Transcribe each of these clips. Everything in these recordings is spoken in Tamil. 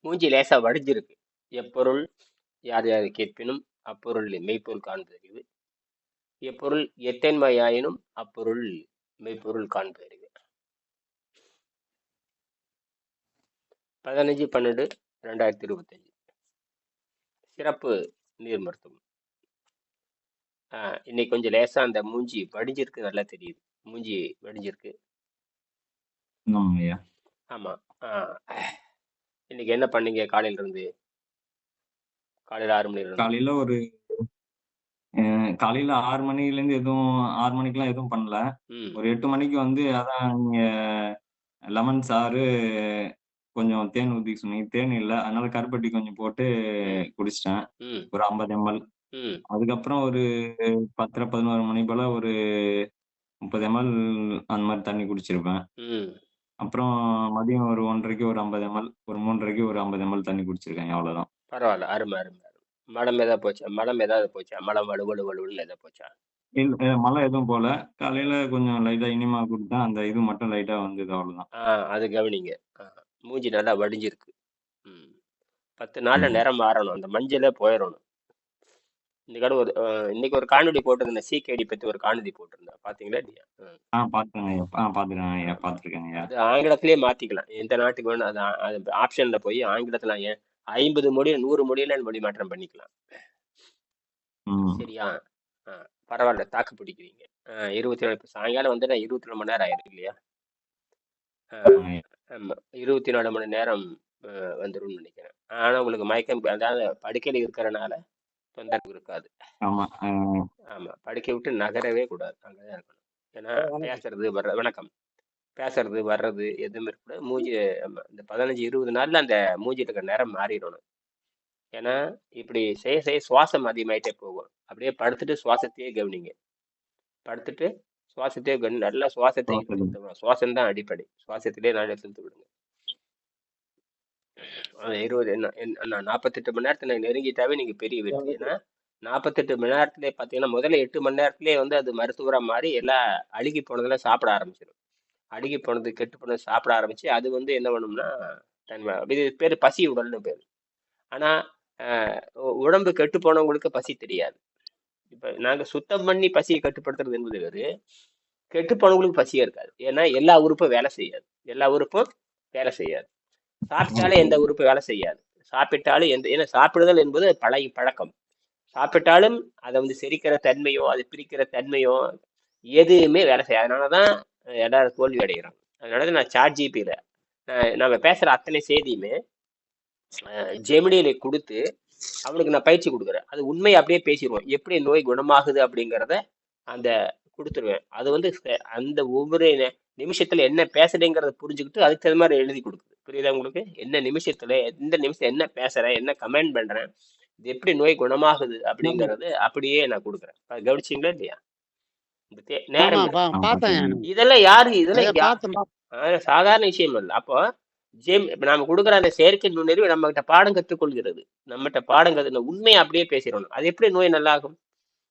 மூஞ்சி லேசா வடிஞ்சிருக்கு. எப்பொருள் யார் யார் கேட்பினும் அப்பொருள் மெய்ப்பொருள் காண்பது எப்பொருள் எத்தன்மையாயினும் அப்பொருள் மெய்ப்பொருள் காண்பது பதினஞ்சு பன்னெண்டு ரெண்டாயிரத்தி இருபத்தஞ்சு. சிறப்பு நீர் மருத்துவம். ஆஹ் இன்னைக்கு கொஞ்சம் லேசா அந்த மூஞ்சி வடிஞ்சிருக்கு நல்லா தெரியுது. மூஞ்சி வடிஞ்சிருக்கு. ஆமா. ஆஹ் இன்னைக்கு என்ன பண்ணீங்க காலையில இருந்து காலையில ஆறு மணில இருந்து. காலையில ஒரு காலையில ஆறு மணில இருந்து எதுவும் ஆறு மணிக்கெல்லாம் எதுவும் பண்ணல. ஒரு எட்டு மணிக்கு வந்து அதான் நீங்க லெமன் சாறு கொஞ்சம் தேன் ஊத்தி சொன்னீங்க. தேன் இல்ல. அதனால கருப்பட்டி கொஞ்சம் போட்டு குடிச்சிட்டேன். ஒரு ஐம்பது எம்எல். அதுக்கப்புறம் ஒரு பத்தரை பதினோரு மணி போல ஒரு முப்பது எம்எல் அந்த மாதிரி தண்ணி குடிச்சிருப்பேன். அப்புறம் மதியம் ஒரு ஒன்றரைக்கு ஒரு ஐம்பது எம்எல் ஒரு மூன்றரைக்கு ஒரு ஐம்பது எம்எல் தண்ணி குடிச்சிருக்கேன் அவ்வளவுதான். பரவாயில்ல அருமை அருமை அருமை. மலம் ஏதாவது போச்சா? மலம் ஏதாவது போச்சா? மலம் வலு வலு வலுன்னு ஏதாவது போச்சா? இல்ல மழை எதுவும் போல. காலையில கொஞ்சம் லைட்டா இனிமா குடித்தேன் அந்த இது மட்டும் லைட்டா வந்தது அவ்வளவுதான். ஆ அது கவனிங்க. ஆ, மூஞ்சி நல்லா வடிஞ்சிருக்கு. ம். பத்து நாள்ல ம். நிறம் மாறணும். அந்த மஞ்சளே போயிடணும் இன்னைக்கு ஒரு அஹ், இன்னைக்கு ஒரு காணொளி போட்டிருந்தேன் சிகேடி பத்தி ஒரு காணொளி போட்டிருந்தேன் பாத்தீங்களா இல்லையா. ஆ பாத்துருக்கேன் பாத்துருக்கேங்க அது ஆங்கிலத்திலேயே மாத்திக்கலாம். எந்த நாட்டுக்கு வேணும் அது அது ஆப்ஷன்ல போய் ஆங்கிலத்துல ஏன் ஐம்பது மொழி நூறு மொழியில மொழி மாற்றம் பண்ணிக்கலாம் சரியா? பரவாயில்ல தாக்கு பிடிக்கிறீங்க. இருபத்தி நாலு சாயங்காலம் வந்து நான் இருபத்தி நாலு மணி நேரம் ஆயிருக்கு இல்லையா? இருபத்தி நாலு மணி நேரம் அஹ், வந்துரும்னு நினைக்கிறேன். ஆனா உங்களுக்கு மயக்கம் அதாவது படுக்கையில இருக்கிறனால தொந்தரவு இருக்காது. ஆமா ஆமா படுக்கை விட்டு நகரவே கூடாது. அங்கதான் இருக்கணும். ஏன்னா பேசுறது வர்றது வணக்கம். பேசுறது வர்றது எதுவுமே இருக்கக்கூடாது மூஞ்சி ஆமா, இந்த பதினஞ்சு இருபது நாள்ல அந்த மூஞ்சில இருக்கிற நிறம் மாறிடணும். ஏன்னா இப்படி செய்ய செய்ய சுவாசம் அதிகமாயிட்டே போகும். அப்படியே படுத்துட்டு சுவாசத்தையே கவனிங்க. படுத்துட்டு சுவாசத்தையே கவனி நல்லா சுவாசத்தை சுவாசம். தான் அடிப்படை. சுவாசத்திலே நாளை செலுத்து விடுங்க இருபது என்ன என்ன- நாற்பத்தெட்டு மணி நேரத்துல நெருங்கிட்டாவே நீங்க பெரிய வெற்றி. ஏன்னா நாற்பத்தெட்டு மணி நேரத்துல பார்த்தீங்கன்னா முதல்ல எட்டு மணி நேரத்துலேயே வந்து அது மருத்துவரா மாறி எல்லாம் அழுகி போனதெல்லாம் சாப்பிட ஆரம்பிச்சிடும் அழுகி போனது கெட்டு போனது சாப்பிட ஆரம்பிச்சு அது வந்து என்ன பண்ணும்னா தன்மை இது பேர் பசி உடல்னு பேர். ஆனா ஆஹ் உடம்பு கெட்டு போனவங்களுக்கு பசி தெரியாது. இப்ப நாங்க சுத்தம் பண்ணி பசியை கட்டுப்படுத்துறது என்பது வேறு. கெட்டு போனவங்களுக்கு பசியே இருக்காது. ஏன்னா எல்லா உறுப்பும் வேலை செய்யாது. எல்லா உறுப்பும் வேலை செய்யாது. சாப்பிட்டாலே எந்த உறுப்பு வேலை செய்யாது. சாப்பிட்டாலும் எந்த ஏன்னா சாப்பிடுதல் என்பது பழகி பழக்கம். சாப்பிட்டாலும் அதை வந்து செரிக்கிற தன்மையோ அது பிரிக்கிற தன்மையோ எதுவுமே வேலை செய்யாது. அதனாலதான் எல்லாரும் தோல்வி அடைகிறாங்க. அதனால நான் சாட் ஜிபியில நம்ம பேசுற அத்தனை செய்தியுமே ஜெமினியில கொடுத்து அவனுக்கு நான் பயிற்சி கொடுக்குறேன். அது உண்மையை அப்படியே பேசிடுவோம். எப்படி நோய் குணமாகுது அப்படிங்கிறத அந்த கொடுத்துருவேன். அது வந்து அந்த ஒவ்வொரு நிமிஷத்தில் நிமிஷத்துல என்ன பேசுறேங்கிறத புரிஞ்சுக்கிட்டு அதுக்கு தகுந்த மாதிரி எழுதி கொடுக்குது. புரியுதா உங்களுக்கு? என்ன நிமிஷத்துல எந்த நிமிஷம் என்ன பேசுறேன் என்ன கமெண்ட் பண்றேன் இது எப்படி நோய் குணமாகுது அப்படிங்கறது அப்படியே நான் கொடுக்குறேன். கவனிச்சீங்களா இல்லையா? நேரம். இதெல்லாம் யாரு? இதெல்லாம் சாதாரண விஷயம் இல்லை. அப்போ ஜேம் இப்ப நாம கொடுக்குற அந்த செயற்கை நுண்ணறிவு நம்ம கிட்ட பாடம் கற்றுக்கொள்கிறது. நம்மகிட்ட பாடம் கற்று உண்மையை அப்படியே பேசிடணும். அது எப்படி நோய் நல்லாகும்?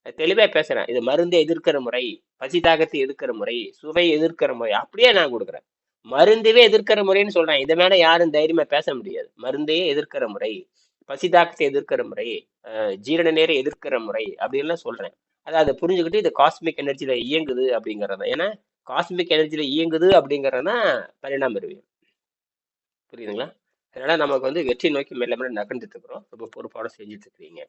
அது தெளிவா பேசுறேன். இது மருந்தை எதிர்க்கிற முறை பசி தாகத்தை எதிர்க்கிற முறை சுவை எதிர்க்கிற முறை அப்படியே நான் கொடுக்குறேன். மருந்துவே எதிர்க்கிற முறைன்னு சொல்றேன் இதை மேல யாரும் தைரியமா பேச முடியாது. மருந்தையே எதிர்க்கிற முறை பசிதாக்கத்தை எதிர்க்கிற முறை ஜீரண நேரம் எதிர்க்கிற முறை அப்படின்லாம் சொல்றேன். அதை அதை புரிஞ்சுக்கிட்டு இது காஸ்மிக் எனர்ஜியில இயங்குது அப்படிங்கறது. ஏன்னா காஸ்மிக் எனர்ஜியில இயங்குது அப்படிங்கறதுனா பரிணாம அறிவியல் புரியுதுங்களா? அதனால நமக்கு வந்து வெற்றி நோக்கி மெல்ல மெல்ல நகர்ந்துட்டு இருக்கிறோம். ரொம்ப பொறுப்போட செஞ்சுட்டு இருக்கிறீங்க.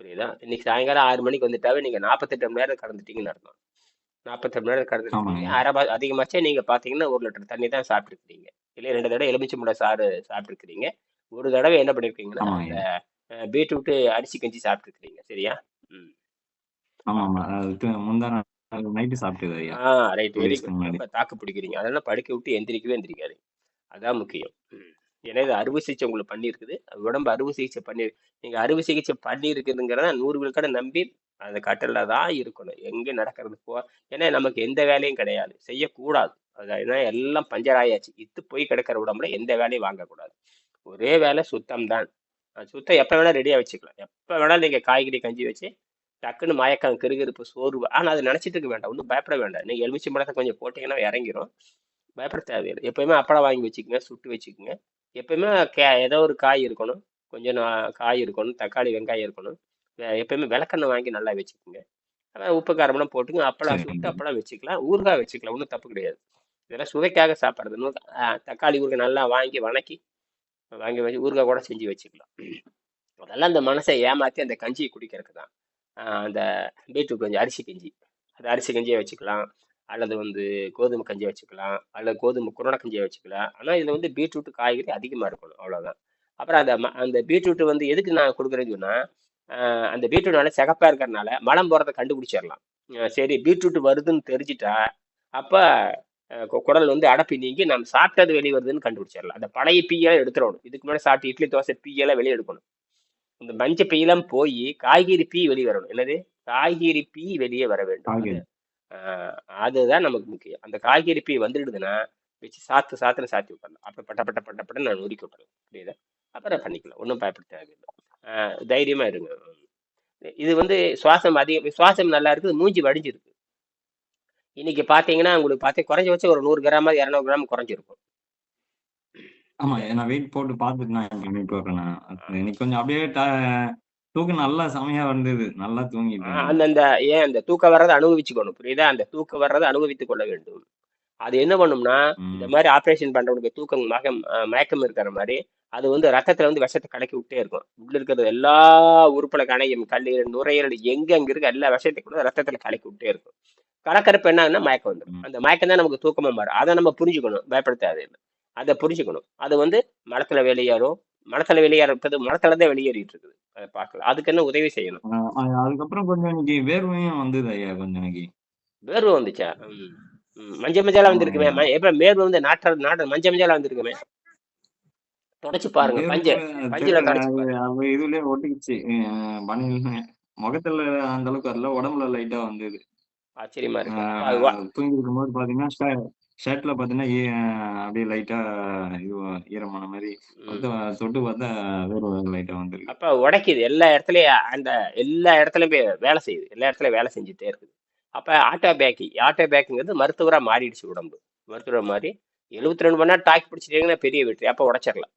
புரியுதா? இன்னைக்கு சாயங்காலம் ஆறு மணிக்கு வந்துட்டாவே நீங்க நாற்பத்தெட்டு மணி நேரம் கடந்துட்டீங்கன்னு அர்த்தம். நாற்பத்தெட்டு மணி நேரம் ஆமாங்க. அரை அதிகமாச்சே நீங்க பாத்தீங்கன்னா ஒரு லிட்டர் தண்ணி தான் சாப்பிட்டுருக்கீங்க இல்லை ரெண்டு தடவை எலுமிச்சம்பழம் சாறு சாப்பிட்டுருக்கீங்க ஒரு தடவை என்ன பண்ணிருக்கீங்கன்னா. அந்த பீட்ரூட் அரிசி கஞ்சி சாப்பிட்டுருக்கீங்க சரியா? ஆமா ஆமா முந்தான நைட்டு சாப்பிட்டது ஆ ரைட் வெரி தாக்கு பிடிக்கிறீங்க. அதெல்லாம் படுக்க விட்டு எந்திரிக்கவே எந்திரிக்காது அதான் முக்கியம். ஏன்னா இது அறுவை சிகிச்சை உங்களுக்கு பண்ணியிருக்குது. உடம்பு அறுவை சிகிச்சை பண்ணி நீங்க அறுவை சிகிச்சை பண்ணியிருக்குதுங்கிறத நூறு விழுக்காட நம்பி அந்த கட்டல்ல தான் இருக்கணும். எங்கே நடக்கிறது போ ஏன்னா நமக்கு எந்த வேலையும் கிடையாது. செய்யக்கூடாது. அது ஏன்னா எல்லாம் பஞ்சராயாச்சு. இத்து போய் கிடக்கிற உடம்புல எந்த வேலையும் வாங்கக்கூடாது. ஒரே வேலை சுத்தம் தான். அது சுத்தம் எப்போ வேணால் ரெடியாக வச்சுக்கலாம். எப்போ வேணாலும் நீங்கள் காய்கறி கஞ்சி வச்சு டக்குன்னு மயக்கம் கிருகிருப்பு சோர்வு ஆனால் அது நினச்சிட்டு இருக்க வேண்டாம். ஒன்றும் பயப்பட வேண்டாம். நீங்கள் எலுமிச்சி மரத்தை கொஞ்சம் போட்டிங்கன்னா இறங்கிரும். பயப்பட தேவையில்லை. எப்பயுமே அப்பளம் வாங்கி வச்சுக்கோங்க சுட்டு வச்சுக்கோங்க. எப்பயுமே கே ஏதோ ஒரு காய் இருக்கணும். கொஞ்சம் காய் இருக்கணும் தக்காளி வெங்காயம் இருக்கணும். எப்பயுமே விளக்கெண்ணெய் வாங்கி நல்லா வச்சுக்கோங்க. அதான் உப்பு காரமெல்லாம் போட்டுங்க. அப்பளம் சுட்டு அப்பளம் வச்சுக்கலாம். ஊறுகாய் வச்சுக்கலாம். ஒன்றும் தப்பு கிடையாது. இதெல்லாம் சுவைக்காக சாப்பிட்றது. தக்காளி ஊறுகாய் நல்லா வாங்கி வணக்கி வாங்கி வச்சு ஊறுகாய் கூட செஞ்சு வச்சுக்கலாம். அதெல்லாம் அந்த மனசை ஏமாத்தி அந்த கஞ்சியை குடிக்கிறதுக்கு தான். அந்த பீட்ரூட் கஞ்சி அரிசி கஞ்சி. அது அரிசி கஞ்சியை வச்சுக்கலாம். அல்லது வந்து கோதுமை கஞ்சியை வச்சுக்கலாம். அல்லது கோதுமை குருணை கஞ்சியை வச்சுக்கலாம். ஆனால் இதில் வந்து பீட்ரூட் காய்கறி அதிகமாக இருக்கணும். அவ்வளோதான் அப்புறம் அந்த அந்த பீட்ரூட் வந்து எதுக்கு நான் கொடுக்குறேன்னு சொன்னால் அந்த பீட்ரூட் நல்லா சிகப்பாக இருக்கிறனால மலம் போகிறத கண்டுபிடிச்சிடலாம். சரி பீட்ரூட் வருதுன்னு தெரிஞ்சிட்டா அப்போ குடல் வந்து அடப்பி நீங்கி நம்ம சாப்பிட்டது வெளியே வருதுன்னு கண்டுபிடிச்சிடலாம். அந்த பழைய பீயெல்லாம் எடுத்துடணும். இதுக்கு முன்னாடி சாப்பிட்டு இட்லி தோசை பீயெல்லாம் வெளியே எடுக்கணும். இந்த மஞ்சள் பீயெல்லாம் போய் காய்கறி பீ வெளியே வரணும். என்னது? காய்கறி பீ வெளியே வர வேண்டும். அதுதான் நமக்கு முக்கியம். அந்த காய்கறி பீ வந்துடுதுன்னா வச்சு சாத்து சாத்துன்னு சாத்தி விட்டுறலாம் அப்புறம் பட்ட பட்ட பட்ட பட்ட நான் நொறுக்கி விட்டுறேன் புரியுதா? அப்புறம் பண்ணிக்கலாம். ஒன்றும் பயப்பட தேவையில்லை. தைரியமா இருங்க. இது வந்து சுவாசம் அதிகம் சுவாசம் நல்லா இருக்குது மூஞ்சி வடிஞ்சிருக்கு. இன்னைக்கு பார்த்தீங்கன்னா உங்களுக்கு பார்த்தா குறைஞ்சபட்சம் ஒரு நூறு கிராம் இரநூறு கிராம் குறைஞ்சிருக்கும். ஆமா நான் வெயிட் போட்டு பார்த்துட்டு நான். போடுறேன் இன்னைக்கு கொஞ்சம் அப்படியே தூக்கம் நல்லா செமையா வந்தது நல்லா தூங்கிட்டேன் அந்தந்த ஏன் அந்த தூக்கம் வர்றதை அனுபவிச்சுக்கணும் புரியுதா? அந்த தூக்கம் வர்றதை அனுபவித்துக் கொள்ள வேண்டும். அது என்ன பண்ணும்னா இந்த மாதிரி ஆப்ரேஷன் பண்றவனுக்கு தூக்கம் மகம் அஹ் மயக்கம் இருக்கிற மாதிரி அது வந்து ரத்தத்துல வந்து விஷத்தை கலக்கி விட்டே இருக்கும். உள்ள இருக்கிறது எல்லா உறுப்புல கணையும் கல்லீரல் நுரையீரல் எங்க எங்க இருக்க எல்லா விஷயத்தையும் கூட ரத்தத்துல கலக்கி விட்டே இருக்கும். கலக்கறப்ப என்ன மயக்கம் வந்துடும் அந்த மயக்கம் தான் நமக்கு தூக்கமா மாறும். அதை நம்ம புரிஞ்சுக்கணும். பயப்பட தேவையில்லை அதை புரிஞ்சுக்கணும். அது வந்து மலத்துல வெளியேறும். மலத்துல வெளியேறது மலத்துல தான் வெளியேறிட்டு இருக்குது. அதை பார்க்கலாம். அதுக்கு என்ன உதவி செய்யணும்? அதுக்கப்புறம் கொஞ்சம் இன்னைக்கு வேர்வையும் வந்தது ஐயா? கொஞ்சம் இன்னைக்கு. வேர்வை வந்துச்சா. மஞ்சள் மஞ்சளா வந்திருக்குமே. எப்ப மேர்வை வந்து நாட்ட நாட்ட மஞ்சள் மஞ்சளா வந்திருக்குமே. தொடச்சு பாருங்க பஞ்ச. பஞ்சில இதுலயே ஒட்டிக்கிச்சு. முகத்துல அந்த அளவுக்கு வரல உடம்புல லைட்டா வந்தது. ஆச்சரியமா இருக்கு. அப்ப அது வா- ஆஹ் தூங்கி இருக்கும்போது பாத்தீங்கன்னா ஷர்ட்ல பாத்தீங்கன்னா அப்படியே லைட்டா இது ஈரமான மாதிரி. தொட்டு பார்த்தா வேர்வை லைட்டா வந்திருக்கு. அப்ப உடைக்குது. எல்லா இடத்துலயும் அந்த எல்லா இடத்துலயும் வேலை செய்யுது. எல்லா இடத்துலயும் வேலை செஞ்சுட்டே இருக்குது. அப்ப ஆட்டோ பேக்கி ஆட்டோ பேக்குங்கிறது மருத்துவரா மாறிடுச்சு உடம்பு. மருத்துவரா மாறி எழுபத்தி ரெண்டு மணி நேரம் டாக்கி பிடிச்சிட்டீங்கன்னா பெரிய வெற்றி. அப்ப உடைச்சிடலாம்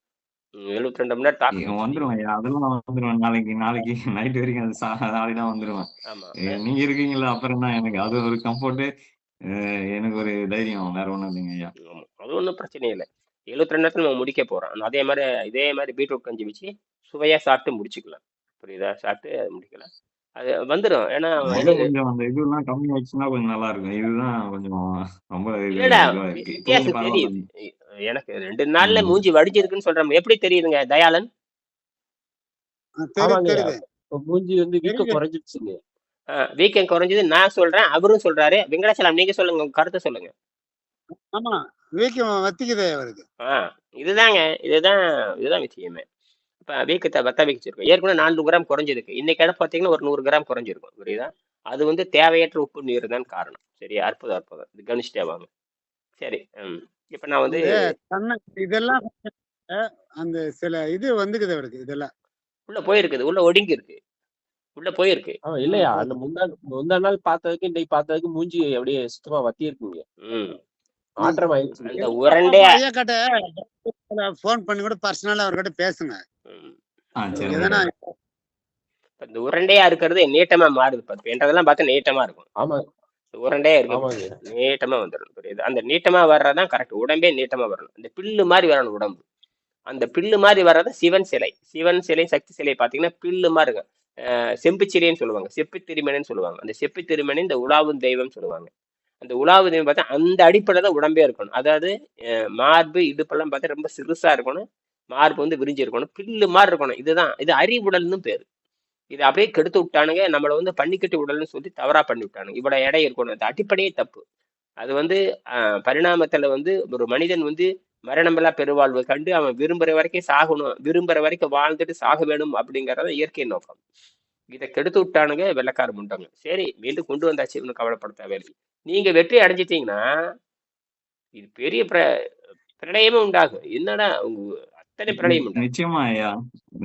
எழுபத்தி ரெண்டு மணி நேரம் வந்துருவேன். அதெல்லாம் வந்துருவேன். நாளைக்கு நாளைக்கு நைட் வரைக்கும் அது நாளைக்கு தான் வந்துருவேன். நீங்க இருக்கீங்களா அப்புறம் என்ன? எனக்கு அது ஒரு கம்ஃபர்ட் எனக்கு ஒரு தைரியம். வேற ஒண்ணும் இல்லைங்க ஐயா. அது ஒன்றும் பிரச்சனை இல்லை. எழுபத்தி ரெண்டு நேரத்துல நம்ம முடிக்க போறோம். அதே மாதிரி இதே மாதிரி பீட்ரூட் கஞ்சி வச்சு சுவையா சாப்பிட்டு முடிச்சுக்கலாம். புரியுதா? சாப்பிட்டு அது முடிக்கலாம். அது வந்துடும் ஏன்னா கொஞ்சம் அந்த இதெல்லாம் கம்மி ஆயிடுச்சுன்னா கொஞ்சம் நல்லா இருக்கும். இதுதான் கொஞ்சம் ரொம்ப வித்தியாசம் தெரியுது. எனக்கு ரெண்டு நாள்ல. மூஞ்சி வடிஞ்சிருக்குன்னு சொல்றேன் எப்படி தெரியுதுங்க தயாளன்? மூஞ்சி வந்து வீக்கம் குறைஞ்சிருச்சுங்க. வீக்கெண்ட் குறைஞ்சது நான் சொல்றேன் அவரும் சொல்றாரு. வெங்கடாச்சலம் நீங்க சொல்லுங்க உங்க கருத்தை சொல்லுங்க. ஆமா வீக்கம் வத்திக்குதே அவருக்கு. இதுதாங்க இதுதான் இதுதான் விஷயமே. இப்ப வீக்கத்தை வத்த வச்சிருக்கோம் ஏற்கனவே நானூறு கிராம் குறைஞ்சிருக்கு. இன்னைக்கு இடம் பார்த்தீங்கன்னா ஒரு நூறு கிராம் குறைஞ்சிருக்கும் புரியுதா? அது வந்து தேவையற்ற உப்பு நீர் தான் காரணம். சரி அற்புதம் அற்புதம். இது கவனிச்சுட்டே வாங்க. சரி ம். இப்போ நான் வந்து இதெல்லாம் அந்த சில இது வந்துக்குது அவருக்கு இதெல்லாம். உள்ள போயிருக்குது உள்ள ஒடுங்கி இருக்கு உள்ள போயிருக்கு. இல்லையா. அந்த முந்தா முந்தா நாள் பார்த்ததுக்கு இன்னைக்கு பார்த்ததுக்கு மூஞ்சி அப்படியே சுத்தமா வத்தி இருக்குங்க ம் மாற்றம் அப்ப உரண்டே. ஃபோன் பண்ணி கூட பர்சனலா அவர்கிட்ட பேசுங்க. இந்த உருண்டையா இருக்கிறது நீட்டமா மாறுது. பார்த்து என்றதெல்லாம் பார்த்தா நீட்டமா இருக்கும். ஆமா. உருண்டையா இருக்கு. ஆமாங்க. நீட்டமா வந்துடும் புரியுது? அந்த நீட்டமா வர்றதுதான் கரெக்ட் உடம்பே நீட்டமா வரணும். அந்த பில்லு மாதிரி வரணும் உடம்பு. அந்த பில்லு மாதிரி வர்றது சிவன் சிலை. சிவன் சிலை சக்தி சிலை பார்த்தீங்கன்னா பில்லு மாதிரி இருக்கும். அஹ் செம்பு சிலைன்னு சொல்லுவாங்க. செப்பு திருமணின்னு சொல்லுவாங்க. அந்த செப்பு திருமணி இந்த உலாவும் தெய்வம் சொல்லுவாங்க. அந்த உலாவு தெய்வம் பார்த்தா அந்த அடிப்படையில் தான் உடம்பே இருக்கணும். அதாவது மார்பு இடுப்பெல்லாம் பார்த்தா ரொம்ப சிறுசா இருக்கணும். மார்பு வந்து விரிஞ்சு இருக்கணும். பில்லு மாதிரி இருக்கணும். இதுதான். இது அறிவுடல்னு பேரு. இதை அப்படியே கெடுத்து விட்டானுங்க. நம்மளை வந்து பன்னிக்கட்டு விடலன்னு சொல்லி தவறா பண்ணி விட்டானுங்க. இவ்வளவு எடை இருக்கணும் அது அடிப்படையே தப்பு. அது வந்து ஆஹ், பரிணாமத்துல வந்து ஒரு மனிதன் வந்து மரணமில்லா பெருவாழ்வு கண்டு அவன் விரும்புற வரைக்கும் சாகணும் விரும்புற வரைக்கும் வாழ்ந்துட்டு சாக வேணும் அப்படிங்கறத இயற்கை நோக்கம். இதை கெடுத்து விட்டானுங்க வெள்ளக்கார முண்டங்க. சரி மீண்டும் கொண்டு வந்தாச்சு. இவனு கவலைப்படுத்த வேலை நீங்க வெற்றி அடைஞ்சிட்டீங்கன்னா இது பெரிய பிர பிரளயமே உண்டாகும். என்னடா உங்க பிரளயம் உண்டாகும் நிச்சயமா ஐயா.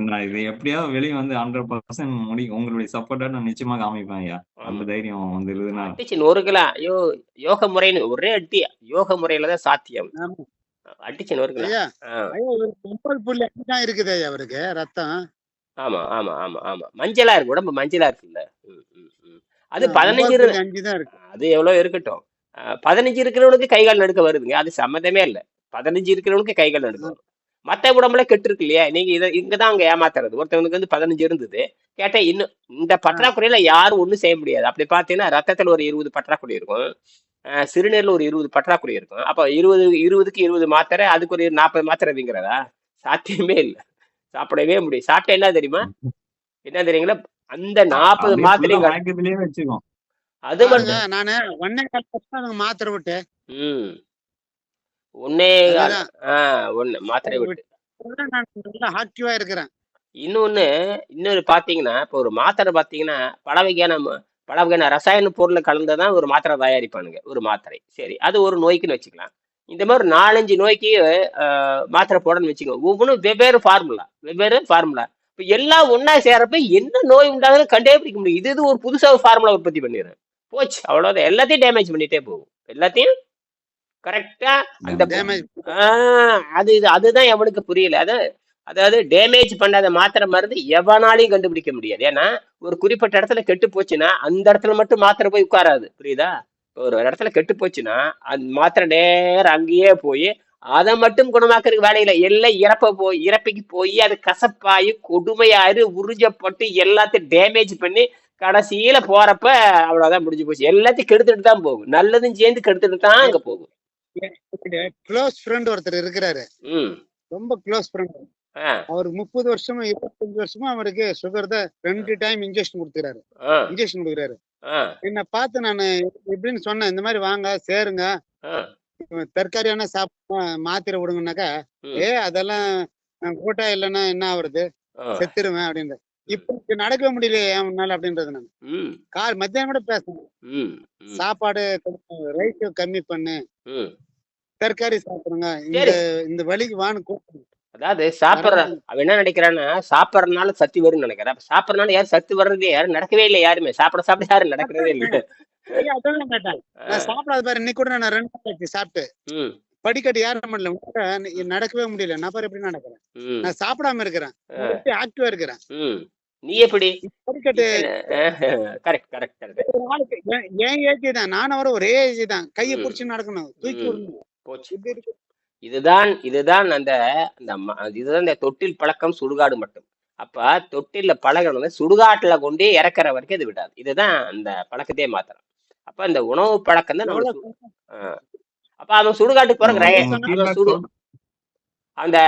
நான் இது எப்படியாவது வெளியே வந்து ஹண்ட்ரட் பர்சன்ட் முடி உங்களுடைய சப்போர்ட்டா நான் நிச்சயமா காமிப்பேன் ஐயா. அந்த தைரியம் வந்துருதுன்னா அடிச்சு நொறுக்கலாம் ஐயோ யோக முறைன்னு ஒரே அடி யோக முறையில தான் சாத்தியம். அடிச்சு நொறுக்கலாம் தான் இருக்குது ஐயா அவருக்கு ரத்தம். ஆமா ஆமா ஆமா ஆமா. மஞ்சளா இருக்கு உடம்பு மஞ்சளா இருக்குல்ல. அது பதினஞ்சு தான் அது எவ்வளோ இருக்கட்டும். பதினஞ்சு இருக்கிறவனுக்கு கை கால் நடுக்க வருதுங்க அது சம்மந்தமே இல்லை. பதினஞ்சு இருக்கிறவனுக்கு கை கால் மற்ற உடம்புல கெட்டு இருக்கு இல்லையா? நீங்க இதை இங்க தான் அங்க ஏமாத்துறது. ஒருத்தவனுக்கு வந்து பதினஞ்சு இருந்தது. கேட்டா இன்னும் இந்த பற்றாக்குறையில யாரும் ஒண்ணும் செய்ய முடியாது. அப்படி பார்த்தீங்கன்னா ரத்தத்துல ஒரு இருபது பற்றாக்குறை இருக்கும். அஹ் சிறுநீர்ல ஒரு இருபது பற்றாக்குறை இருக்கும். அப்ப இருபது இருபதுக்கு இருபது மாத்திரை அதுக்கு ஒரு நாற்பது மாத்திரை வீங்கிறதா? சாத்தியமே இல்லை. சாப்பிடவே முடியும் சாப்பிட்டா என்ன தெரியுமா? என்ன தெரியுங்களா? அந்த நாற்பது வச்சுக்கும் அது மட்டும் நானு ஒன்னே மாத்திரை விட்டேன். ம். ஒன்னே ஒன்னு மாத்திரை விட்டு. விட்டு நான் நல்லா ஆக்டிவா இருக்கிறேன். இன்னொன்னு இன்னொரு பாத்தீங்கன்னா இப்போ ஒரு மாத்திரை பாத்தீங்கன்னா பல வகையான பல வகையான ரசாயன பொருளை கலந்துதான் ஒரு மாத்திரை தயாரிப்பானுங்க ஒரு மாத்திரை. சரி அது ஒரு நோய்க்குன்னு வச்சுக்கலாம். இந்த மாதிரி ஒரு நாலஞ்சு நோய்க்கு ஆஹ், மாத்திரை போடணும்னு வச்சுக்கோங்க. ஒவ்வொன்றும் வெவ்வேறு ஃபார்முலா வெவ்வேறு ஃபார்முலா இப்போ எல்லாம் ஒண்ணா சேரப்ப என்ன நோய் உண்டாகுதுன்னு கண்டே பிடிக்க முடியும். இது இது ஒரு புதுசா ஒரு ஃபார்முலா உற்பத்தி பண்ணிடுறேன். போச்சு அவ்வளவுதான். எல்லாத்தையும் டேமேஜ் பண்ணிட்டே போகும். எல்லாத்தையும் கரெக்டா அந்த அது இது அதுதான் எவனுக்கு புரியல. அது அதாவது டேமேஜ் பண்ணாத மாத்திரை மருந்து எவனாலையும் கண்டுபிடிக்க முடியாது. ஏன்னா ஒரு குறிப்பிட்ட இடத்துல கெட்டு போச்சுன்னா அந்த இடத்துல மட்டும் மாத்திரை போய் உட்காராது. புரியுதா? ஒரு இடத்துல கெட்டு போச்சுன்னா அந்த மாத்திரை நேரம் அங்கேயே போய் அதை மட்டும் குணமாக்குறதுக்கு வேலையில எல்லாம் இறப்ப போய் இறப்பிக்கு போய் அது கசப்பாயி கொடுமையாயிரு உறிஞ்சப்பட்டு எல்லாத்தையும் டேமேஜ் பண்ணி கடைசியில போறப்ப அவ்வளவுதான் முடிஞ்சு போச்சு. எல்லாத்தையும் கெடுத்துட்டு தான் போகும். நல்லதும் சேர்ந்து கெடுத்துட்டு தான் அங்க போகும். க்ளோஸ் ஃப்ரெண்ட் ஒருத்தர் இருக்கிறாரு. ரொம்ப க்ளோஸ் ஃப்ரெண்ட் அவர் முப்பது வருஷமா இருபத்தஞ்சு வருஷமா அவருக்கு சுகர் தான் ரெண்டு டைம் இன்ஜெக்ஷன் கொடுத்துறாரு இன்ஜெக்ஷன் கொடுக்குறாரு. என்னை பார்த்து நான் எப்படின்னு சொன்னேன் இந்த மாதிரி வாங்க சேருங்க. ஆ. தற்காரியான சாப்பிட மாத்திரை விடுங்கனாக்கா. ஏ அதெல்லாம் கூட்டா இல்லைன்னா என்ன ஆகுறது ஆ. செத்துருவேன் அப்படின்ற இப்ப நடக்கவே முடியல முன்னால அப்படின்றது நான். கால் மத்தியானம் கூட பேசுறேன் சாப்பாடு ரைஸ் கம்மி பண்ணு. தற்காரி சாப்பிடுங்க. இந்த வழிக்கு வான்னு கூப்பிடுங்க அதாவது சாப்பிட்ற அவன் என்ன நினைக்கிறான்னா சாப்பிட்றதுனால சத்து வரும்னு நினைக்கிறான். அப்ப சாப்பிட்றதுனால யாரும் சத்து வர்றதே யாரும் நடக்கவே இல்லை யாருமே. சாப்பிட சாப்பிட யாரும் நடக்கிறதே இல்லை. சாப்பிடாத பாரு இன்னைக்கு கூட நான் ரெண்டு நாள் சாப்பிட்டு. படிக்கட்டு நி- நடக்கவே முடியல. நான் பாரு எப்படி நடக்கிறேன். நான் சாப்பிடாம இருக்கிறேன். ஆக்டிவா இருக்கிறேன். நீ எப்படி? கரெக்ட் கரெக்ட் கரெக்ட் என் ஏஜ் தான்? நானும் வர ஒரே ஏஜ் தான். கையை. பிடிச்சி நடக்கணும். தூக்கி போச்சு. இதுதான் இதுதான் அந்த அந்த இதுதான் இந்த தொட்டில் பழக்கம் சுடுகாடு மட்டும். அப்ப தொட்டில்ல பழகிறது சுடுகாட்டுல கொண்டே இறக்குற வரைக்கும் இது விடாது. இதுதான் அந்த பழக்கத்தையே மாத்திரம் அப்ப இந்த உணவு பழக்கம் தான் நம்ம எவ்வளவு அப்ப அவன் சுடுகாட்டுக்கு போற உங்க அவன் feedback சுடு சொல்ற- அந்த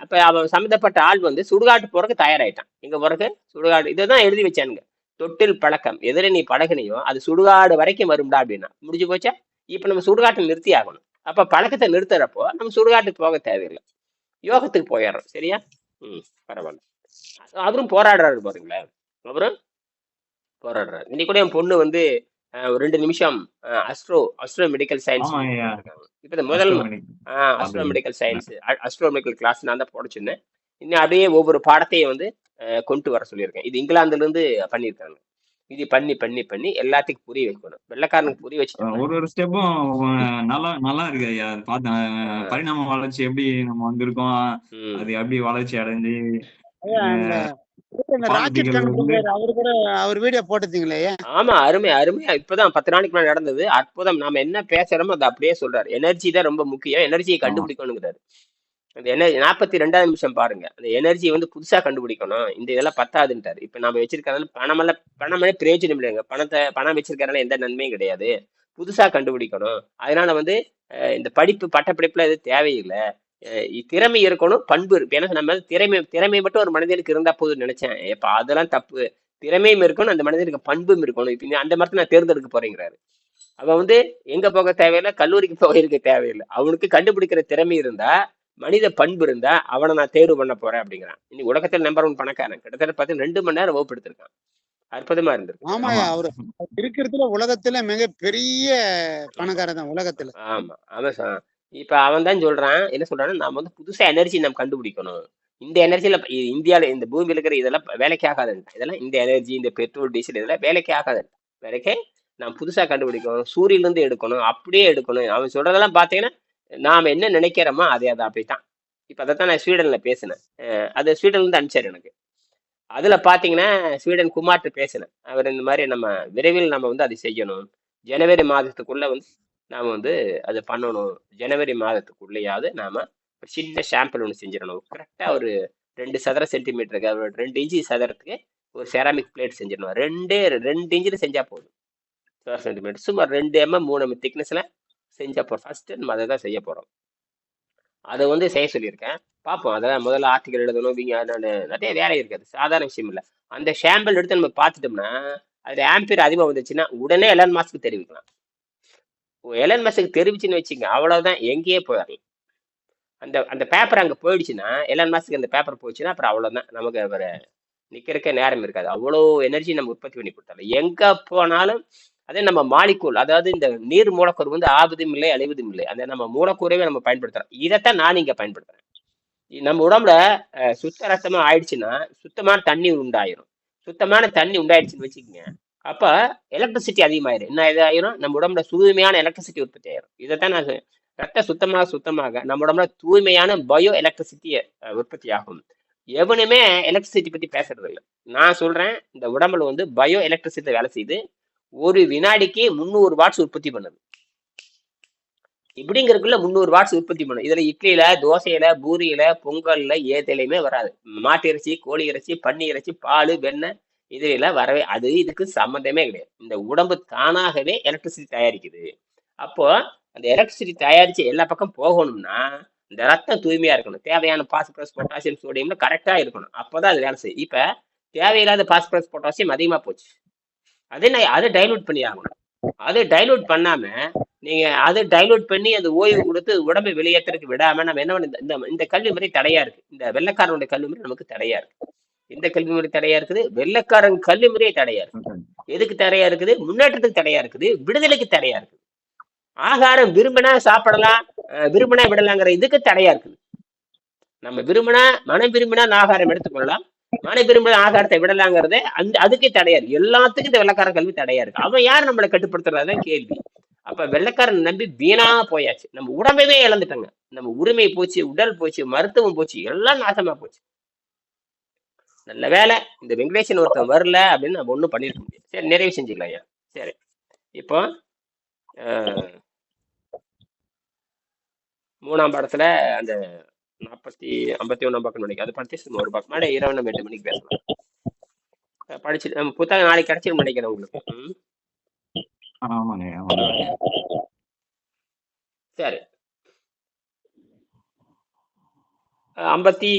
அப்ப அவன் சம்மந்தப்பட்ட ஆள் வந்து சுடுகாட்டு போறதுக்கு தயாராயிட்டான். இங்க போறதுக்கு? சுடுகாடு. இதுதான் எழுதி வச்சானுங்க. தொட்டில் பழக்கம். எதிர நீ பழகினியோ அது சுடுகாடு வரைக்கும் வரும்டா அப்படின்னா. முடிஞ்சு போச்சா? இப்ப நம்ம சுடுகாட்டை நிறுத்தி ஆகணும். அப்ப பழக்கத்தை நிறுத்துறப்போ நம்ம சுடுகாட்டுக்கு போக தேவையில்லை. யோகத்துக்கு போயிடுறோம். சரியா? ம் பரவாயில்ல. அவரும் போராடுறாரு பாருங்களேன். அவரும் போராடுறாரு. இன்னைக்கு கூட என் பொண்ணு வந்து ஒரு ரெண்டு நிமிஷம். அஸ்ட்ரோ அஸ்ட்ரோ மெடிக்கல் சயின்ஸ் இப்ப இந்த முதல். Astro. Medical science astro medical class நான் தான் போட சொன்னேன் இன்னும் அப்படியே ஒவ்வொரு பாடத்தையும் வந்து கொண்டு வர சொல்லியிருக்கேன். இது இங்கிலாந்துல இருந்து பண்ணியிருக்காங்க. இது பண்ணி பண்ணி பண்ணி எல்லாத்துக்கும் புரிய வைக்கணும். வெள்ளைக்காரனுக்கு புரிய வச்சுட்டோம் ஒரு ஒரு ஸ்டெப்பும் நல்லா நல்லா இருக்கு ஐயா. பார்த்தேன் பரிணாம வளர்ச்சி எப்படி நம்ம வந்திருக்கோம். அது எப்படி வளர்ச்சி அடைஞ்சு அவரு வீடியோ போட்டுத்தீங்களே ஐயா ஆமா அருமை அருமையா இப்பதான் பத்து நாளைக்கு முன்னாடி நடந்தது. அற்புதம். நாம என்ன பேசுறோமோ அதை அப்படியே சொல்றாரு. எனர்ஜி தான் ரொம்ப முக்கியம். எனர்ஜியை கண்டுபிடிக்கணுங்கிறாரு. அந்த எனர்ஜி நாற்பத்தி ரெண்டாவது நிமிஷம் பாருங்க. அந்த எனர்ஜியை வந்து புதுசா கண்டுபிடிக்கணும். இந்த இதெல்லாம் பத்தாதுன்ட்டாரு. இப்ப நம்ம வச்சிருக்கறதுல பணமெல்லாம் பணமே பிரயோஜனம் இல்லைங்க. பணத்தை பணம் வச்சிருக்கறதுனால எந்த நன்மையும் கிடையாது. புதுசா கண்டுபிடிக்கணும். அதனால வந்து இந்த படிப்பு பட்டப்படிப்புல இது தேவையில்லை. திறமை இருக்கணும் பண்பு இருக்கு. ஏன்னா நம்ம திறமை திறமை மட்டும் ஒரு மனிதனுக்கு இருந்தா போதும்னு நினைச்சேன். இப்ப அதெல்லாம் தப்பு. திறமையும் இருக்கணும் அந்த மனிதனுக்கு பண்பும் இருக்கணும். இப்ப அந்த மரத்தை நான் தேர்ந்தெடுக்க போறேங்கிறாரு. அவன் வந்து எங்க போக தேவையில்லை கல்லூரிக்கு போக இருக்க தேவையில்லை. அவனுக்கு கண்டுபிடிக்கிற திறமை இருந்தா மனித பண்பு இருந்தா அவனை நான் தேர்வு பண்ண போறேன் அப்படிங்கிறான். இன்னைக்கு உலகத்தில் நம்பர் ஒன் பணக்காரன். கிட்டத்தட்ட பார்த்து ரெண்டு மணி நேரம் வகுப்பு எடுத்திருக்கான் அற்புதமா இருந்திருக்கு. ஆமா. அவரு இருக்கிறதுல உலகத்துல மிக பெரிய பணக்காரர் தான் உலகத்துல. ஆமா. சொ- இப்ப அவன் தான் சொல்றான் என்ன சொல்றான்னா நம்ம வந்து புதுசா எனர்ஜி நம்ம கண்டுபிடிக்கணும். இந்த எனர்ஜியில் இந்தியால இந்த பூமியில் இருக்கிற இதெல்லாம் வேலைக்கு ஆகாது. இதெல்லாம் இந்த எனர்ஜி இந்த பெட்ரோல் டீசல் இதெல்லாம் வேலைக்கு ஆகாது. வேலைக்கே நாம் புதுசா கண்டுபிடிக்கணும். சூரியன்ல இருந்து எடுக்கணும் அப்படியே எடுக்கணும். அவன் சொல்றதெல்லாம் பாத்தீங்கன்னா நாம் என்ன நினைக்கிறோமோ அது அது அப்படித்தான். இப்போ அதை தான் நான் ஸ்வீடனில் பேசினேன். அது ஸ்வீடன்லேருந்து அனுப்பிச்சார் எனக்கு. அதில் பார்த்தீங்கன்னா ஸ்வீடன் குமார்ட்ட பேசினேன். அவர் இந்த மாதிரி நம்ம விரைவில் நம்ம வந்து அதை செய்யணும். ஜனவரி மாதத்துக்குள்ள வந்து நாம் வந்து அதை பண்ணணும். ஜனவரி மாதத்துக்குள்ளேயாவது நாம ஒரு சின்ன சாம்பிள் ஒன்று செஞ்சிடணும். கரெக்டாக ஒரு ரெண்டு சதுர சென்டிமீட்டருக்கு ஒரு ரெண்டு இன்ச்சு சதுரத்துக்கு ஒரு செராமிக் பிளேட் செஞ்சிடணும். ரெண்டே ரெண்டு இன்ச்சில் செஞ்சால் போதும். சதுர சென்டிமீட்டர் சுமார் ரெண்டு எம்எம் மூணு எம் திக்னஸில் செஞ்சால் போதும். ஃபஸ்ட்டு நம்ம அதை தான் செய்ய போகிறோம் அதை வந்து செய்ய சொல்லியிருக்கேன். பார்ப்போம். அதெல்லாம் முதல்ல ஆர்டிகல் எழுதணும். வீங்க நான் நிறைய வேலை இருக்காது. சாதாரண விஷயம் இல்லை. அந்த சாம்பிள் எடுத்து நம்ம பார்த்துட்டோம்னா அது ஆம்பியர் அதிகமாக வந்துச்சுன்னா உடனே எலன் மாஸ்க்கு தெரிவிக்கலாம். எலன் மஸ்க்கு தெரிவிச்சுன்னு வச்சுங்க அவ்வளோதான் எங்கேயே போயிடலாம் அந்த அந்த பேப்பர் அங்கே போயிடுச்சுன்னா எலன் மாஸ்க்கு அந்த பேப்பர் போயிடுச்சுன்னா அப்புறம் அவ்வளோதான் நமக்கு ஒரு நிற்கிறக்க நேரம் இருக்காது. அவ்வளோ எனர்ஜி நம்ம உற்பத்தி பண்ணி கொடுத்தாலும். எங்கே போனாலும் அதே நம்ம மாலிக்கூல் அதாவது இந்த நீர் மூலக்கூறு வந்து ஆபதும் இல்லை அழிவதும் இல்லை. அந்த நம்ம மூலக்கூறவே நம்ம பயன்படுத்துறோம். இதைத்தான் நான் இங்கே பயன்படுத்துகிறேன் நம்ம உடம்புல சுத்த ரசமாக ஆயிடுச்சுன்னா சுத்தமான தண்ணி உண்டாயிரும். சுத்தமான தண்ணி உண்டாயிடுச்சுன்னு வச்சுக்கோங்க அப்ப எலக்ட்ரிசிட்டி அதிகமாயிரும். என்ன இதாயிரும்? நம்ம உடம்புல தூய்மையான எலக்ட்ரிசிட்டி உற்பத்தி ஆயிரும். இதைத்தான் நான் ரத்த சுத்தமாக சுத்தமாக நம்ம உடம்புல தூய்மையான பயோ எலக்ட்ரிசிட்டி உற்பத்தி ஆகும். எவனுமே எலக்ட்ரிசிட்டி பத்தி பேசுறது இல்லை நான் சொல்றேன் இந்த உடம்புல வந்து பயோ எலக்ட்ரிசிட்டி வேலை செய்து ஒரு வினாடிக்கு முந்நூறு வாட்ஸ் உற்பத்தி பண்ணுது. இப்படிங்கிறதுக்குள்ள முந்நூறு வாட்ஸ் உற்பத்தி பண்ணும் இதுல இட்லியில தோசையில பூரியில பொங்கல்ல ஏத்திலையுமே வராது. மாட்டு இறைச்சி கோழி இறைச்சி பன்னி இறைச்சி பால் வெண்ணெய் இதுல வரவே அது இதுக்கு சம்மந்தமே கிடையாது. இந்த உடம்பு தானாகவே எலக்ட்ரிசிட்டி தயாரிக்குது. அப்போ அந்த எலக்ட்ரிசிட்டி தயாரிச்சு எல்லா பக்கம் போகணும்னா இந்த ரத்தம் தூய்மையா இருக்கணும். தேவையான பாஸ்பரஸ் பொட்டாசியம் சோடியம்ல கரெக்டா இருக்கணும். அப்போதான் அது வேலை செய்யும். இப்ப தேவையில்லாத பாஸ்பரஸ் பொட்டாசியம் அதிகமா போச்சு. அதே நான் அதை டைலூட் பண்ணி ஆகணும். அதை டைலூட் பண்ணாம நீங்க அதை டைலூட் பண்ணி அந்த ஓய்வு கொடுத்து உடம்பை வெளியேற்றுறதுக்கு விடாம நம்ம என்ன பண்ண இந்த இந்த கல்வி முறை தடையா இருக்கு. இந்த வெள்ளக்காரனுடைய கல்வி முறை நமக்கு தடையா இருக்கு. இந்த கல்வி முறை தடையா இருக்குது. வெள்ளைக்காரன் கல்வி முறையே தடையா இருக்கு எதுக்கு தடையா இருக்குது? முன்னேற்றத்துக்கு தடையா இருக்குது. விடுதலைக்கு தடையா இருக்குது. ஆகாரம் விரும்பினா சாப்பிடலாம் விரும்பினா விடலாங்கிற இதுக்கு தடையா இருக்குது. நம்ம விரும்பினா மனம் விரும்பினா ஆகாரம் எடுத்துக்கொள்ளலாம். மனம் விரும்பின ஆகாரத்தை விடலாங்கிறதே அந்த அதுக்கே தடையா இருக்கு. எல்லாத்துக்கும் இந்த வெள்ளக்காரன் கல்வி தடையா இருக்கு. அவன் யார் நம்மளை கட்டுப்படுத்துறதுதான் கேள்வி. அப்ப வெள்ளைக்காரன் நம்பி வீணா போயாச்சு. நம்ம உடம்பவே இழந்துட்டாங்க. நம்ம உரிமை போச்சு உடல் போச்சு மருத்துவம் போச்சு எல்லாம் நாசமா போச்சு. நல்ல வேலை. இந்த வெங்கடேசன் ஒருத்தன் வரல அப்படின்னு நம்ம ஒண்ணும் பண்ணிருக்க முடியாது. சரி நிறைவு செஞ்சுக்கலாம் ஐயா. சரி. இப்போ மூணாம் படத்துல அந்த நாற்பத்தி ஐம்பத்தி ஒண்ணாம் பக்கம் நினைக்கிறேன். அதை படிச்சு ஒரு பக்கம் மேடம் இரவு நம்ம எட்டு மணிக்கு பேசலாம். படிச்சு புத்தகம் நாளைக்கு கிடைச்சிரும் நினைக்கிறேன் உங்களுக்கு. சரி. ஐம்பத்தி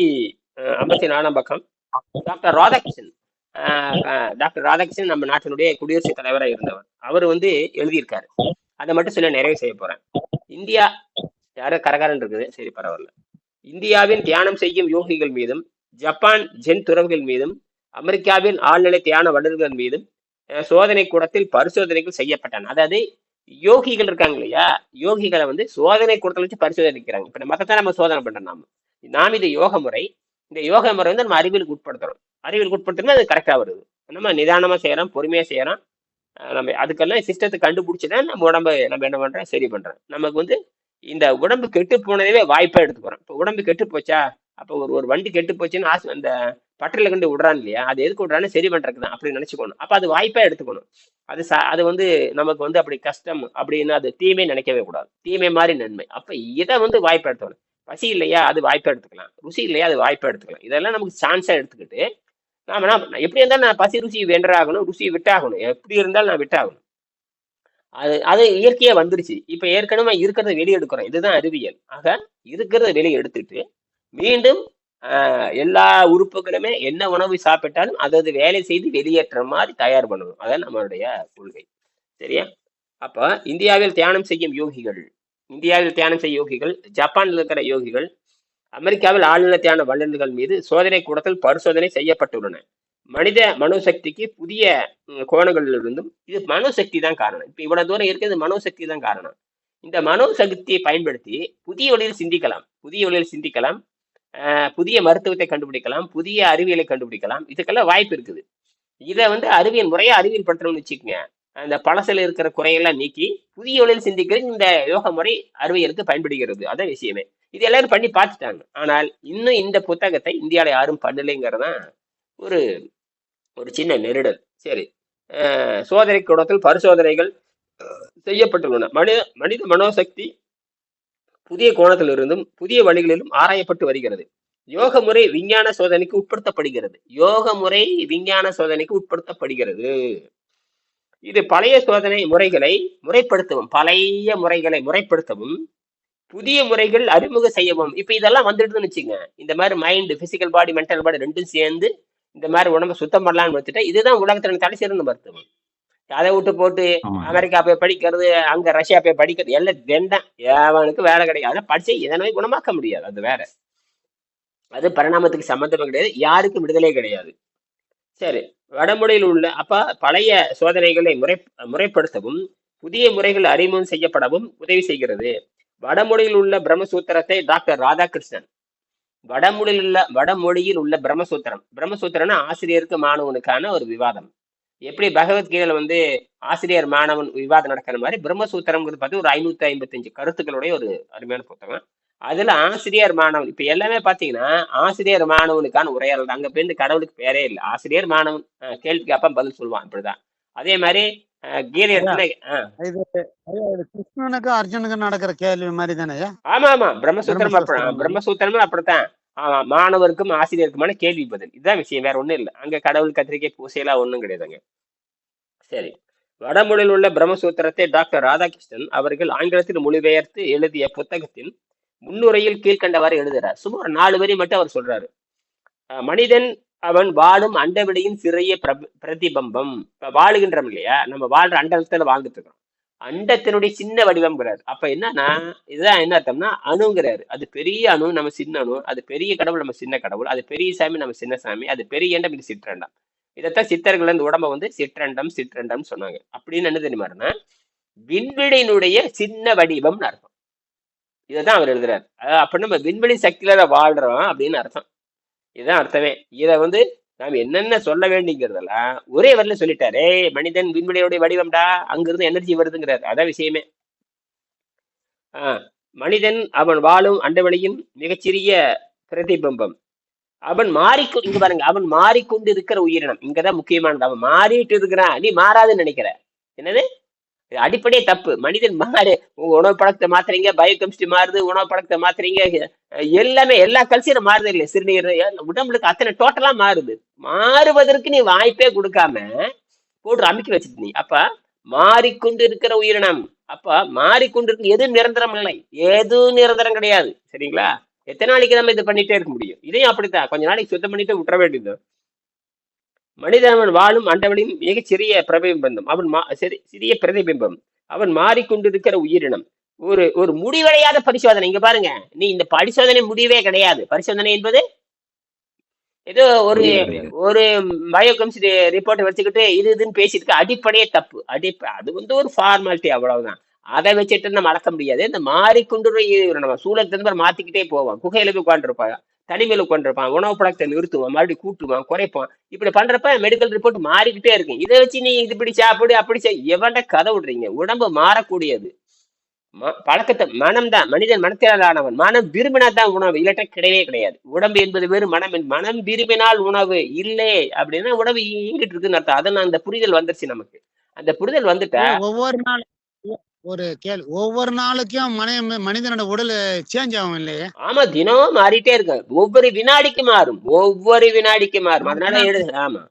ஐம்பத்தி நாலாம் பக்கம். டாக்டர் ராதாகிருஷ்ணன். டாக்டர் ராதாகிருஷ்ணன் நம்ம நாட்டினுடைய குடியரசுத் தலைவராக இருந்தவர். அவர் வந்து எழுதியிருக்காரு. அதை மட்டும் சொல்ல நிறைவு செய்ய போறேன். இந்தியா யாரோ கரகாரன் இருக்குது. சரி பரவாயில்ல. இந்தியாவின் தியானம் செய்யும் யோகிகள் மீதும் ஜப்பான் ஜென் துறவுகள் மீதும் அமெரிக்காவின் ஆழ்நிலை தியான வல்லுநர்கள் மீதும் அஹ், சோதனை கூடத்தில் பரிசோதனைகள் செய்யப்பட்டன. அதாவது யோகிகள் இருக்காங்க இல்லையா? யோகிகளை வந்து சோதனை கூடத்தில் வச்சு பரிசோதனைக்கிறாங்க. இப்ப மத்தத்தை நம்ம சோதனை பண்றோம் நாம. நாம் இது யோக முறை. இந்த யோக முறை வந்து நம்ம அறிவியலுக்கு உட்படுத்துறோம். அறிவியலுக்கு உட்படுத்தினா அது கரெக்டாக வருது. நம்ம நிதானமாக செய்கிறோம் பொறுமையாக செய்கிறோம் நம்ம அதுக்கெல்லாம் சிஸ்டத்தை கண்டுபிடிச்சி தான் நம்ம உடம்பை நம்ம என்ன பண்ணுறோம் சரி பண்ணுறோம் நமக்கு வந்து இந்த உடம்பு கெட்டு போனதே வாய்ப்பாக எடுத்துக்கிறோம் இப்போ உடம்பு கெட்டு போச்சா? அப்போ ஒரு ஒரு வண்டி கெட்டு போச்சுன்னு ஆசை அந்த பட்டரில் கண்டு விடுறான் இல்லையா? அது எதுக்கு விடுறான்னு சரி பண்ணுறதுக்கு தான் அப்படி நினச்சிக்கணும். அப்போ அது வாய்ப்பாக எடுத்துக்கணும். அது ச அது வந்து நமக்கு வந்து அப்படி கஷ்டம் அப்படின்னு அது தீமை நினைக்கவே கூடாது. தீமை மாதிரி நன்மை. அப்போ இதை வந்து வாய்ப்பு எடுத்துக்கணும் பசி இல்லையா அது வாய்ப்பை எடுத்துக்கலாம். ருசி இல்லையா அது வாய்ப்பை எடுத்துக்கலாம். இதெல்லாம் நமக்கு சான்ஸாக எடுத்துக்கிட்டு நாம என்ன எப்படி இருந்தாலும் நான் பசி ருசி வென்றாகணும் ருசியை விட்டாகணும். எப்படி இருந்தாலும் நான் விட்டாகணும். அது அது இயற்கையாக வந்துருச்சு. இப்போ ஏற்கனவே இருக்கிறத வெளியே எடுக்கிறோம் இதுதான் அறிவியல். ஆக இருக்கிறத வெளியே எடுத்துட்டு மீண்டும் எல்லா உறுப்புகளுமே என்ன உணவு சாப்பிட்டாலும் அதாவது அது வேலை செய்து வெளியேற்ற மாதிரி தயார் பண்ணணும். அதான் நம்மளுடைய கொள்கை. சரியா? அப்ப இந்தியாவில் தியானம் செய்யும் யோகிகள் இந்தியாவில் தியானம் செய்ய யோகிகள் ஜப்பானில் இருக்கிற யோகிகள் அமெரிக்காவில் ஆழ்நிலை தியான வல்லுநர்கள் மீது சோதனை கூடத்தில் பரிசோதனை செய்யப்பட்டுள்ளன. மனித மனோசக்திக்கு புதிய கோணங்களிலிருந்தும் இது மனோசக்தி தான் காரணம். இப்போ இவ்வளவு தூரம் இருக்கிறது மனோசக்தி தான் காரணம். இந்த மனோசக்தியை பயன்படுத்தி புதிய வழியில் சிந்திக்கலாம். புதிய வழியில் சிந்திக்கலாம். புதிய மருத்துவத்தை கண்டுபிடிக்கலாம். புதிய அறிவியலை கண்டுபிடிக்கலாம். இதுக்கெல்லாம் வாய்ப்பு இருக்குது. இதை வந்து அறிவியல் முறையாக அறிவியல் படுத்தணும்னு வச்சுக்கோங்க. அந்த பழசில் இருக்கிற குறையெல்லாம் நீக்கி புதிய வழியில் சிந்திக்கிற இந்த யோக முறை அறிவியலுக்கு பயன்படுகிறது. அதான் விஷயமே. இது எல்லாரும் பண்ணி பார்த்துட்டாங்க. ஆனால் இன்னும் இந்த புத்தகத்தை இந்தியாவில் யாரும் பண்ணலைங்கிறதான் ஒரு ஒரு சின்ன நெருடல். சரி. சோதனை கூடத்தில் பரிசோதனைகள் அஹ், செய்யப்பட்டுள்ளன. மனித மனித மனோசக்தி புதிய கோணத்திலிருந்தும் புதிய வழிகளிலும் ஆராயப்பட்டு வருகிறது. யோக முறை விஞ்ஞான சோதனைக்கு உட்படுத்தப்படுகிறது. யோக முறை விஞ்ஞான சோதனைக்கு உட்படுத்தப்படுகிறது. இது பழைய சோதனை முறைகளை முறைப்படுத்தவும் பழைய முறைகளை முறைப்படுத்தவும் புதிய முறைகள் அறிமுகம் செய்யவும். இப்ப இதெல்லாம் வந்துடுதுன்னு வச்சுங்க. இந்த மாதிரி mind physical body mental body ரெண்டும் சேர்ந்து இந்த மாதிரி உடம்ப சுத்தம் பண்ணலாம்னு வச்சுட்டா இதுதான் உலகத்துல தலை சிறந்த மருத்துவம். அதை விட்டு போட்டு அமெரிக்கா போய் படிக்கிறது அங்க ரஷ்யா போய் படிக்கிறது எல்லாம் வெண்டம். எவனுக்கு வேலை கிடையாது. அதை படிச்சு எதனாலும் குணமாக்க முடியாது. அது வேற. அது பரிணாமத்துக்கு சம்பந்தமே கிடையாது. யாருக்கும் விடுதலை கிடையாது. சரி வடமொழியில் உள்ள அப்ப பழைய சோதனைகளை முறை முறைப்படுத்தவும் புதிய முறைகள் அறிமுகம் செய்யப்படவும் உதவி செய்கிறது. வடமொழியில் உள்ள பிரம்மசூத்திரத்தை டாக்டர் ராதாகிருஷ்ணன் வடமொழியில் உள்ள வடமொழியில் உள்ள பிரம்மசூத்திரம். பிரம்மசூத்திரம்னா ஆசிரியருக்கு மாணவனுக்கான ஒரு விவாதம். எப்படி பகவத்கீதையில வந்து ஆசிரியர் மாணவன் விவாதம் நடக்கிற மாதிரி பிரம்மசூத்திரம்ங்கிறது பார்த்து ஒரு ஐநூத்தி ஐம்பத்தஞ்சு கருத்துக்களுடைய ஒரு அருமையான புத்தகம். அதுல ஆசிரியர் மாணவன். இப்ப எல்லாமே பாத்தீங்கன்னா ஆசிரியர் மாணவனுக்கான உரையாடல் அங்க போய் இந்த கடவுளுக்கு பேரே இல்லை. ஆசிரியர் மாணவன் கேள்விக்கு அப்ப பதில் சொல்லுவான். இப்படிதான். அதே மாதிரி கிருஷ்ணனுக்கும் அர்ஜுனுக்கும் நடக்கிற கேள்வி தானே ஆமா ஆமா. பிரம்மசூத்திரம். பிரம்மசூத்திரமும் அப்படித்தான். ஆமா மாணவருக்கும் ஆசிரியருக்குமான கேள்வி பதில். இதுதான் விஷயம். வேற ஒண்ணும் இல்லை. அங்க கடவுள் கத்திரிக்கை பூசையெல்லாம் ஒண்ணும் கிடையாதுங்க. சரி. வடமொழியில் உள்ள பிரம்மசூத்திரத்தை டாக்டர் ராதாகிருஷ்ணன் அவர்கள் ஆங்கிலத்தில் மொழிபெயர்த்து எழுதிய புத்தகத்தின் முன்னுரையில் கீழ்க்கண்டவாறு எழுதுறார் சுமார் நாலு வரி மட்டும் அவர் சொல்றாரு. மனிதன் அவன் வாழும் அண்டவெளியின் சிறிய பிரப- பிரதிபம்பம். இப்ப வாழுகின்றோம் இல்லையா? நம்ம வாழ்ற அண்டத்துல வாழ்ந்துட்டு இருக்கோம். அண்டத்தினுடைய சின்ன வடிவம்ங்கிறாரு. அப்ப என்னன்னா இதுதான் என்ன அர்த்தம்னா அணுங்கிறாரு. அது பெரிய அணு நம்ம சின்ன அணு. அது பெரிய கடவுள் நம்ம சின்ன கடவுள். அது பெரிய சாமி நம்ம சின்ன சாமி. அது பெரிய அண்டம் இது சிற்றண்டம். இதைத்தான் சித்தர்கள் இந்த உடம்ப வந்து சிற்றண்டம் சிற்றண்டம் சொன்னாங்க. அப்படின்னு என்ன தெரியுமாருன்னா விண்வெளியினுடைய சின்ன வடிவம்னு அர்த்தம். இதைதான் அவர் எழுதுறாரு. அதாவது அப்ப நம்ம விண்வெளி சக்தியில வாழ்றோம் அப்படின்னு அர்த்தம். இதுதான் அர்த்தமே. இதை வந்து நாம் என்னென்ன சொல்ல வேண்டிங்கிறதெல்லாம் ஒரே வரல சொல்லிட்டாரே. மனிதன் விண்வெளியோடைய வடிவம்டா. அங்கிருந்து எனர்ஜி வருதுங்கிறார். அதான் விஷயமே. ஆஹ் மனிதன் அவன் வாழும் அண்டவெளியின் மிகச்சிறிய பிரதிபிம்பம். அவன் மாறிக்கொ இங்க பாருங்க. அவன் மாறிக்கொண்டு இருக்கிற உயிரினம். இங்கதான் முக்கியமானது. அவன் மாறிட்டு இருக்கிறான். நீ மாறாதுன்னு நினைக்கிற. என்னது? அடிப்படையே தப்பு. மனிதன் மாறு. உணவு பழக்கத்தை மாத்துறீங்க பயோகெமிஸ்ட்ரி மாறுது உணவு பழக்கத்தை மாத்துறீங்க. எல்லாமே எல்லா கல்ச்சரும் மாறுது இல்லையா? சிறுநீர் உடம்புக்கு அத்தனை டோட்டலா மாறுது. மாறுவதற்கு நீ வாய்ப்பே கொடுக்காம போட்டு அமுக்கி வச்சிருந்த நீ. அப்ப மாறிக்கொண்டு இருக்கிற உயிரினம். அப்ப மாறிக்கொண்டு இருக்கு எதுவும் நிரந்தரம் இல்லை. எதுவும் நிரந்தரம் கிடையாது. சரிங்களா? எத்தனை நாளைக்கு நம்ம இது பண்ணிட்டே இருக்க முடியும்? இதையும் அப்படித்தான். கொஞ்ச நாளைக்கு சுத்தம் பண்ணிட்டு விட்டுற வேண்டியது மனிதன் அவன் வாழும் அண்டவனின் மிகச் சிறிய பிரதிபிம்பம் அவன் மா சரி சிறிய பிரதிபிம்பம். அவன் மாறிக்கொண்டிருக்கிற உயிரினம். ஒரு ஒரு முடிவடையாத பரிசோதனை. இங்க பாருங்க. நீ இந்த பரிசோதனை முடிவே கிடையாது. பரிசோதனை என்பது ஏதோ ஒரு. ஒரு பயோ கெமிஸ்ட்ரி ரிப்போர்ட் வச்சுக்கிட்டு இது இதுன்னு பேசிட்டு அடிப்படையே தப்பு. அடிப்ப அது வந்து ஒரு ஃபார்மாலிட்டி அவ்வளவுதான். அதை வச்சுட்டு நம்ம அளக்க முடியாது. இந்த மாறிக்கொண்டு நம்ம சூழல் திரும்ப மாத்திக்கிட்டே போவோம் குகையில போய் உட்காந்துருப்பாங்க தனிமையில் கொண்டிருப்பான் உணவு பழக்கத்தை நிறுத்துவான். மறுபடியும் கூட்டுவான் குறைப்பான். இப்படி பண்றப்ப மெடிக்கல் ரிப்போர்ட் மாறிக்கிட்டே இருக்கும். இதை வச்சு நீ இது இப்படி சாப்பிடு அப்படி செய். எவன்ட கதை விடுறீங்க? உடம்பு மாறக்கூடியது. ம- பழக்கத்தை மனம்தான். மனிதன் மனத்திலானவன் மனம் விரும்பினா தான் உணவு இல்லாட்டா கிடையவே கிடையாது. உடம்பு என்பது வேறு மனம் மனம் விரும்பினால் உணவு இல்லை அப்படின்னா உணவு இங்கிட்டு இருக்குன்னு அர்த்தம். அதை அந்த புரிதல் வந்துருச்சு நமக்கு. அந்த புரிதல் வந்துட்டா ஒவ்வொரு நாள் ஒரு கேள்வி. ஒவ்வொரு நாளைக்கும் மனித மனிதனோட உடல் சேஞ்ச் ஆகும் இல்லையே? ஆமா தினமும் மாறிட்டே இருக்கு ஒவ்வொரு வினாடிக்கு மாறும். ஒவ்வொரு வினாடிக்கு மாறும். அதனால ஆமா.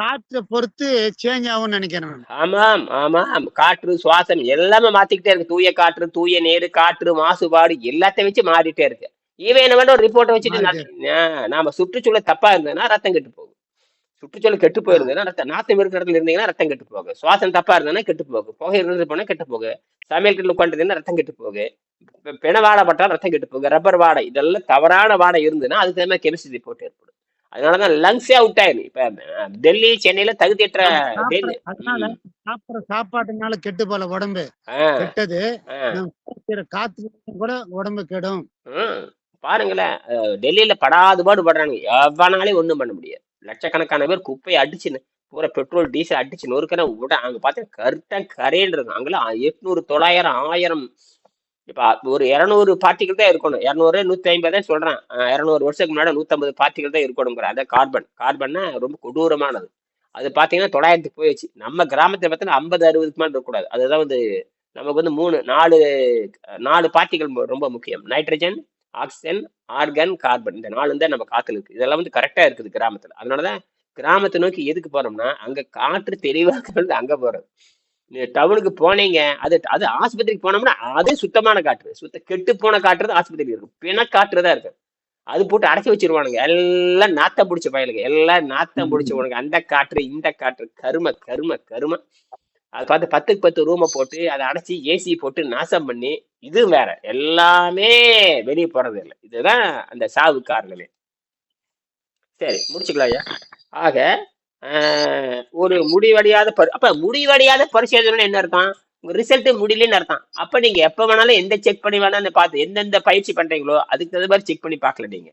காற்றை பொறுத்து சேஞ்ச் ஆகும்னு நினைக்கிறேன் நான். ஆமாம் ஆமாம் காற்று சுவாசம் எல்லாமே மாத்திக்கிட்டே இருக்கு. தூய காற்று தூய நீர் காற்று மாசுபாடு எல்லாத்தையும் வச்சு மாறிட்டே இருக்கு. இவன் என்ன ஒரு ரிப்போர்ட்டை வச்சுட்டு நாம சுற்றுச்சூழல் தப்பா இருந்ததுன்னா ரத்தம் கெட்டு போகும். சுற்றுச்சூழல் கெட்டு போயிருந்ததுன்னா ரத்தம் நாத்தம் இருக்கிற இடத்துல இருந்தீங்கன்னா ரத்தம் கெட்டு போகும் சுவாசம் தப்பா இருந்ததுன்னா கெட்டு போகும் புகை இருந்து போனா கெட்டு போகும் சமையல் கட்டில் உட்காந்துருந்தா ரத்தம் கெட்டு இப்ப பிண வாடை பட்டா ரத்தம் கெட்டு போகும் ரப்பர் வாடை இதெல்லாம் தவறான வாடை இருந்ததுன்னா அதுக்கு தகுந்த கெமிஸ்ட்ரி ரிப்போர்ட் ஏற்படும். அதனாலதான் லங்ஸே அவுட் ஆயிடும் இப்ப டெல்லி சென்னையில தகுதியற்ற சாப்பிடுற சாப்பாட்டுனால கெட்டு போல உடம்பு. கெட்டது. காத்து கூட உடம்பு கெடும். பாருங்களேன். டெல்லியில படாது பாடு படுறாங்க எவனாலையும் ஒண்ணும் பண்ண முடியாது. லட்சக்கணக்கான பேர் குப்பையை அடிச்சுன்னு பூரா பெட்ரோல் டீசல் அடிச்சு நொறுக்கிற விட அங்க பார்த்தா கரெக்டாக கரையன் இருக்கும் அங்கெல்லாம் எட்நூறு தொள்ளாயிரம் ஆயிரம். இப்ப ஒரு இரநூறு பார்ட்டிகள் தான் இருக்கணும். இரநூறு நூத்தி ஐம்பது தான் சொல்றேன். இரநூறு வருஷத்துக்கு முன்னாடி நூத்தம்பது பார்ட்டிகள் தான் இருக்கணுங்கிற அதான் கார்பன் கார்பன்னா ரொம்ப கொடூரமானது. அது பாத்தீங்கன்னா தொள்ளாயிரத்துக்கு போயிடுச்சு நம்ம கிராமத்தை பார்த்தா ஐம்பது அறுபதுக்கு மேலே இருக்கக்கூடாது. அதுதான் வந்து நமக்கு வந்து மூணு நாலு நாலு பார்ட்டிகள் ரொம்ப முக்கியம். நைட்ரஜன் ஆக்சிஜன் ஆர்கன் கார்பன் இந்த நாலு தான் நம்ம காத்துல இருக்கு. இதெல்லாம் வந்து கரெக்டா இருக்குது கிராமத்துல. அதனாலதான் கிராமத்தை நோக்கி எதுக்கு போறோம்னா அங்க காற்று தெளிவா இருக்கிறது அங்க போறது. டவுனுக்கு போனீங்க அது அது ஆஸ்பத்திரிக்கு போனோம்னா அதே சுத்தமான காற்று. சுத்த கெட்டு போன காற்று ஆஸ்பத்திரி இருக்கும். பிண காற்று தான் இருக்கு அது போட்டு அடைச்சி வச்சிருவானுங்க. எல்லாம் நாத்தம் பிடிச்ச பயலுங்க. எல்லாம் நாத்தம் பிடிச்சவனுங்க அந்த காற்று இந்த காற்று. கரும கரும கரும. அது பார்த்து பத்துக்கு பத்து ரூமை போட்டு அதை அடைச்சி ஏசி போட்டு நாசம் பண்ணி இது வேற. எல்லாமே வெளியே போறது இல்லை. இதுதான் அந்த சாவு காரணமே சரி முடிச்சுக்கலாம் ஐயா. ஆக ஆஹ், ஒரு முடிவடையாத பரி அப்ப முடிவடையாத பரிசோதனை என்ன அர்த்தம்? உங்க ரிசல்ட் முடியலன்னு அர்த்தம். அப்ப நீங்க எப்ப வேணாலும் எந்த செக் பண்ணி வேணாலும் பார்த்து எந்தெந்த பயிற்சி பண்றீங்களோ அதுக்கு தகுந்த மாதிரி செக் பண்ணி பார்க்கல நீங்க.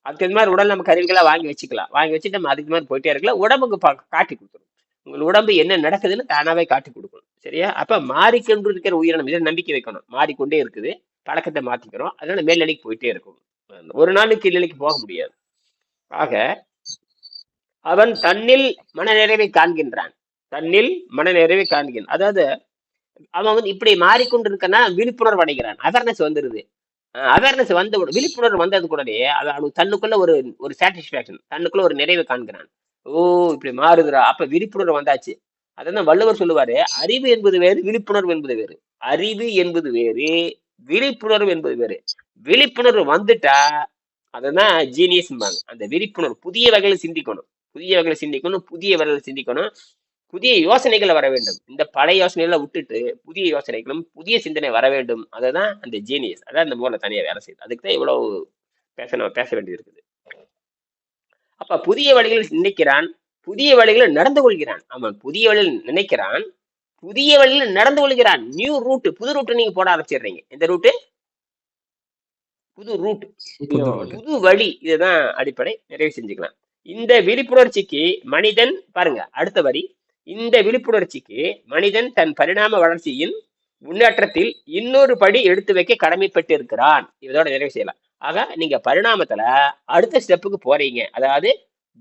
அதுக்கு தகுந்த மாதிரி உடல் நம்ம கருவிகளை வாங்கி வச்சுக்கலாம். வாங்கி வச்சுட்டு நம்ம அதுக்கு மாதிரி போயிட்டே இருக்கலாம். உடம்புக்கு பா- காட்டி கொடுத்துரும். உங்களுக்கு உடம்பு என்ன நடக்குதுன்னு தானாவே காட்டி கொடுக்கணும். சரியா? அப்ப மாறிக்கொண்டு இருக்கிற உயிரினம் இதை நம்பிக்கை வைக்கணும். மாறிக்கொண்டே இருக்குது. பழக்கத்தை மாத்திக்கிறோம். அதனால மேல்நிலைக்கு போயிட்டே இருக்கும். ஒரு நாளுக்கு கீழ்நிலைக்கு போக முடியாது. ஆக அவன் தன்னில் மனநிறைவை காண்கின்றான். தன்னில் மனநிறைவை காண்கின்றான். அதாவது அவன் வந்து இப்படி மாறிக்கொண்டு இருக்கனா விழிப்புணர்வு அடைகிறான். அவேர்னஸ் வந்துருது. அவேர்னஸ் வந்த விழிப்புணர்வு வந்தது கூடவே அது அவனுக்கு தன்னுக்குள்ள ஒரு ஒரு சாட்டிஸ்பேக்ஷன் தன்னுக்குள்ள ஒரு நிறைவை காண்கிறான். ஓ இப்படி மாறுதுடா. அப்ப விழிப்புணர்வு வந்தாச்சு. அதான் வள்ளுவர் சொல்லுவாரு அறிவு என்பது வேறு விழிப்புணர்வு என்பது வேறு. அறிவு என்பது வேறு விழிப்புணர்வு என்பது வேறு. விழிப்புணர்வு வந்துட்டா அதான் ஜீனியஸ் அந்த விழிப்புணர்வு புதிய வகையில சிந்திக்கணும். புதிய வகையில சிந்திக்கணும் புதிய வகையில சிந்திக்கணும். புதிய யோசனைகளை வர வேண்டும். இந்த பழைய யோசனைகளை விட்டுட்டு புதிய யோசனைகளும் புதிய சிந்தனை வர வேண்டும். அதுதான் அந்த ஜீனியஸ் அதான் இந்த மூல தனியா வேலை செய்யுது. அதுக்கு தான் இவ்வளவு பேச நம்ம பேச வேண்டியது இருக்குது அப்ப புதிய வழிகளில் சிந்திக்கிறான் புதிய வழிகளில் நடந்து கொள்கிறான். அவன் புதிய வழியில் நினைக்கிறான். புதிய வழியில் நடந்து கொள்கிறான். நியூ ரூட் புது ரூட் நீங்க போட ஆரம்பிச்சிடுறீங்க. எந்த ரூட்டு புது ரூட் புது வழி. இதுதான் அடிப்படை. நிறைவு செஞ்சுக்கலாம். இந்த விழிப்புணர்ச்சிக்கு மனிதன் பாருங்க அடுத்த வரி. இந்த விழிப்புணர்ச்சிக்கு மனிதன் தன் பரிணாம வளர்ச்சியின் முன்னேற்றத்தில் இன்னொரு படி எடுத்து வைக்க கடமைப்பட்டு இருக்கிறான் இதோட நிறைவு செய்யலாம். ஆக நீங்க பரிணாமத்துல அடுத்த ஸ்டெப்புக்கு போறீங்க. அதாவது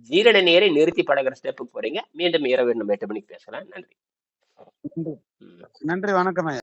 ஜீரண நீரை நிறுத்தி பழகுற ஸ்டெப்புக்கு போறீங்க. மீண்டும் இரவு நம்ம எட்டு மணிக்கு பேசலாம். நன்றி. நன்றி. வணக்கம்